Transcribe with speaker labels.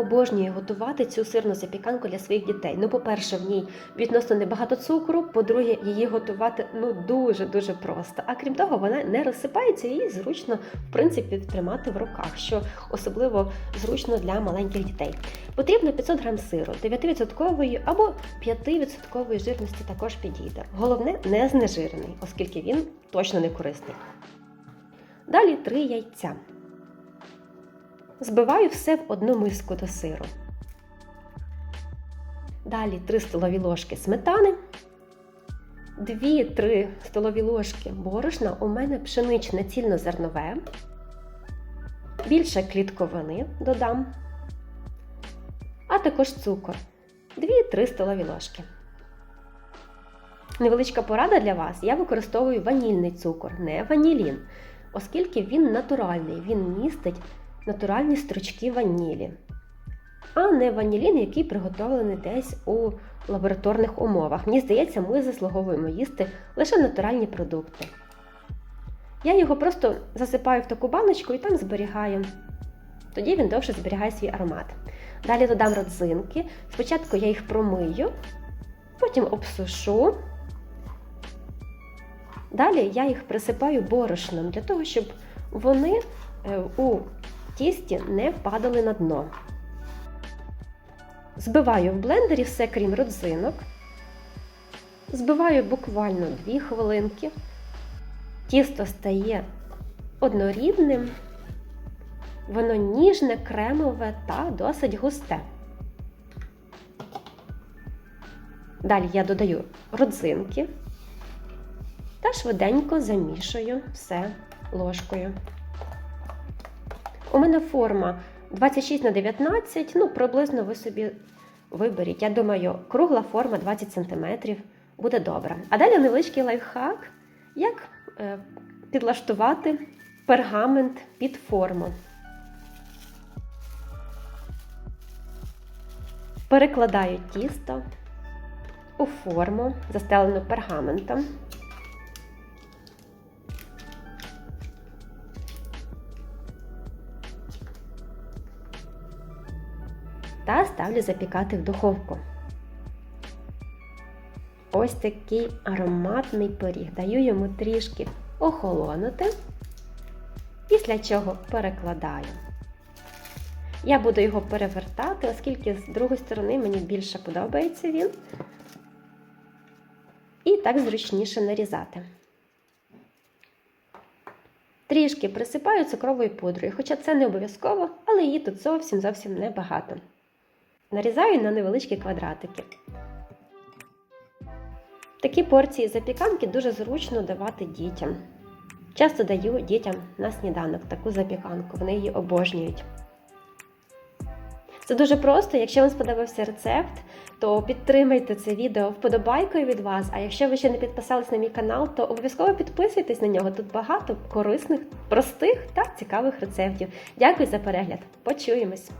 Speaker 1: обожнюю готувати цю сирну запіканку для своїх дітей. Ну, по-перше, в ній відносно небагато цукру. По-друге, її готувати ну дуже дуже просто. А крім того, вона не розсипається і зручно в принципі тримати в руках, що особливо зручно для маленьких дітей. Потрібно 500 грам сиру, 9% або 5% жирності також підійде. Головне, не знежирений, оскільки він точно не корисний. Далі 3 яйця. Збиваю все в одну миску до сиру. Далі 3 столові ложки сметани, 2-3 столові ложки борошна. У мене пшеничне цільнозернове. Більше клітковини додам, а також цукор 2-3 столові ложки. Невеличка порада для вас: я використовую ванільний цукор, не ванілін, оскільки він натуральний, він містить натуральні стручки ванілі, а не ванілін, який приготовлений десь у лабораторних умовах. Мені здається, ми заслуговуємо їсти лише натуральні продукти. Я його просто засипаю в таку баночку і там зберігаю. Тоді він довше зберігає свій аромат. Далі додам родзинки. Спочатку я їх промию, потім обсушу. Далі я їх присипаю борошном для того, щоб вони е, у тісті не впадали на дно. Збиваю в блендері все, крім родзинок. Збиваю буквально 2 хвилинки. Тісто стає однорідним, воно ніжне, кремове та досить густе. Далі я додаю родзинки та швиденько замішую все ложкою. У мене форма 26 на 19, ну, приблизно ви собі виберіть. Я думаю, кругла форма 20 см буде добре. А далі невеличкий лайфхак, як е, підлаштувати пергамент під форму. Перекладаю тісто у форму, застелену пергаментом. Та ставлю запікати в духовку. Ось такий ароматний пиріг. Даю йому трішки охолонути, після чого перекладаю. Я буду його перевертати, оскільки з другої сторони мені більше подобається він. І так зручніше нарізати. Трішки присипаю цукровою пудрою, хоча це не обов'язково, але її тут зовсім зовсім небагато. Нарізаю на невеличкі квадратики. Такі порції запіканки дуже зручно давати дітям. Часто даю дітям на сніданок таку запіканку, вони її обожнюють. Це дуже просто. Якщо вам сподобався рецепт, то підтримайте це відео вподобайкою від вас. А якщо ви ще не підписались на мій канал, то обов'язково підписуйтесь на нього. Тут багато корисних, простих та цікавих рецептів. Дякую за перегляд. Почуємось!